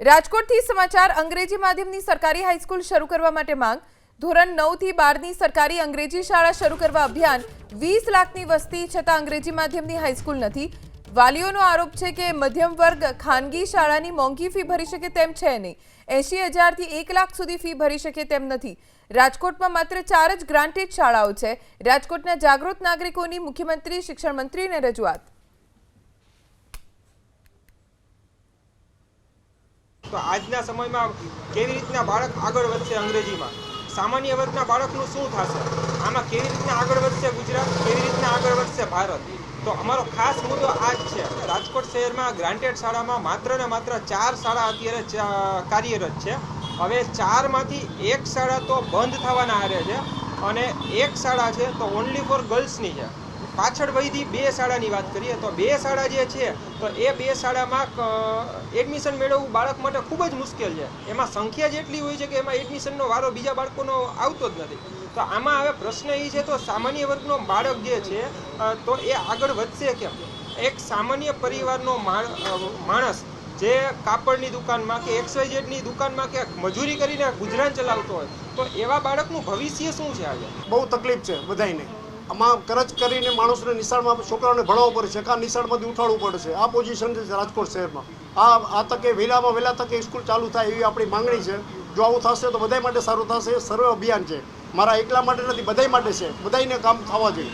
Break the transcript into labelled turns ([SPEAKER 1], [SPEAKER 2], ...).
[SPEAKER 1] રાજકોટથી સમાચાર, અંગ્રેજી માધ્યમની સરકારી હાઈસ્કૂલ શરૂ કરવા માટે માંગ. ધોરણ નવથી બારની સરકારી અંગ્રેજી શાળા શરૂ કરવા અભિયાન વીસ લાખની વસ્તી છતાં અંગ્રેજી માધ્યમની હાઈસ્કૂલ નથી. વાલીઓનો આરોપ છે કે મધ્યમ વર્ગ ખાનગી શાળાની મોંઘી ફી ભરી શકે તેમ છે નહીં. એંશી હજારથી એક લાખ સુધી ફી ભરી શકે તેમ નથી. રાજકોટમાં માત્ર ચાર જ ગ્રાન્ટેડ શાળાઓ છે. રાજકોટના જાગૃત નાગરિકોની મુખ્યમંત્રી શિક્ષણ મંત્રીને રજૂઆત.
[SPEAKER 2] તો આજના સમયમાં કેવી રીતના બાળક આગળ વધશે અંગ્રેજીમાં? સામાન્ય વર્ગના બાળકનું શું થશે? આમાં કેવી રીતના આગળ વધશે ગુજરાત? કેવી રીતના આગળ વધશે ભારત? તો અમારો ખાસ મુદ્દો આ જ છે. રાજકોટ શહેરમાં ગ્રાન્ટેડ શાળામાં માત્ર ને માત્ર ચાર શાળા અત્યારે કાર્યરત છે. હવે ચારમાંથી એક શાળા તો બંધ થવાના હારે છે અને એક શાળા છે તો ઓનલી ફોર ગર્લ્સની છે. પાછળ વહીથી બે શાળાની વાત કરીએ તો બે શાળા જે છે, તો એ બે શાળામાં એડમિશન મેળવવું બાળક માટે ખૂબ જ મુશ્કેલ છે. એમાં સંખ્યા જેટલી હોય છે કે એમાં એડમિશનનો વારો બીજા બાળકોનો આવતો જ નથી. તો આમાં હવે પ્રશ્ન એ છે, તો સામાન્ય વર્ગનો બાળક જે છે તો એ આગળ વધશે કેમ? એક સામાન્ય પરિવારનો માણ- માણસ જે કાપડની દુકાનમાં કે એક્સવાયઝેડની દુકાનમાં કે મજૂરી કરીને ગુજરાન ચલાવતો હોય, તો એવા બાળકનું ભવિષ્ય શું છે આજે?
[SPEAKER 3] બહુ તકલીફ છે, બધાયને. આમાં કરજ કરીને માણસને નિશાળમાં છોકરાઓને ભણાવવું પડે છે. કા નિશાળમાંથી ઉઠાડવું પડે આ પોઝિશન છે રાજકોટ શહેરમાં. આ આ તકે વહેલામાં વહેલા તકે સ્કૂલ ચાલુ થાય એવી આપણી માંગણી છે. જો આવું થશે તો બધાય માટે સારું થશે. સર્વે અભિયાન છે. મારા એકલા માટે નથી, બધાય માટે છે. બધાયને કામ થવા જોઈએ.